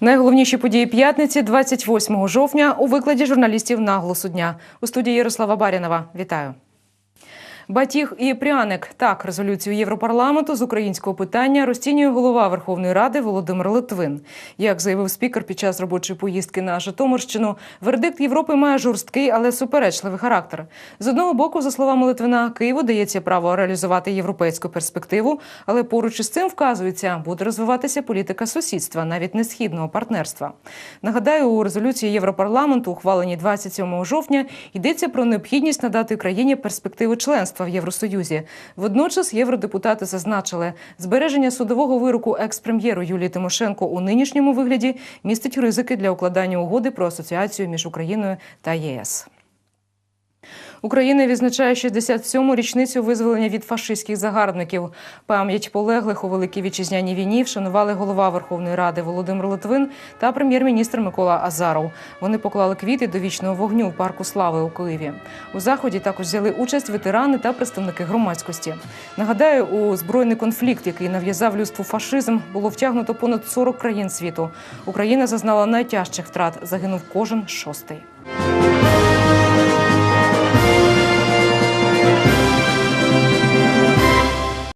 Найголовніші події п'ятниці 28 жовтня у викладі журналістів наголосу дня. У студії Ярослава Барінова. Вітаю. Батіг і пряник так резолюцію Європарламенту з українського питання розцінює голова Верховної Ради Володимир Литвин. Як заявив спікер під час робочої поїздки на Житомирщину, вердикт Європи має жорсткий, але суперечливий характер. З одного боку, за словами Литвина, Києву дається право реалізувати європейську перспективу, але поруч із цим вказується, буде розвиватися політика сусідства, навіть не східного партнерства. Нагадаю, у резолюції Європарламенту, ухваленій 27 жовтня, йдеться про необхідність надати країні перспективи членства в Євросоюзі. Водночас євродепутати зазначили, збереження судового вироку екс-прем'єру Юлії Тимошенко у нинішньому вигляді містить ризики для укладання угоди про асоціацію між Україною та ЄС. Україна відзначає 67-му річницю визволення від фашистських загарбників. Пам'ять полеглих у великій вітчизняній війні вшанували голова Верховної Ради Володимир Литвин та прем'єр-міністр Микола Азаров. Вони поклали квіти до вічного вогню в парку слави у Києві. У заході також взяли участь ветерани та представники громадськості. Нагадаю, у збройний конфлікт, який нав'язав людству фашизм, було втягнуто понад 40 країн світу. Україна зазнала найтяжчих втрат. Загинув кожен шостий.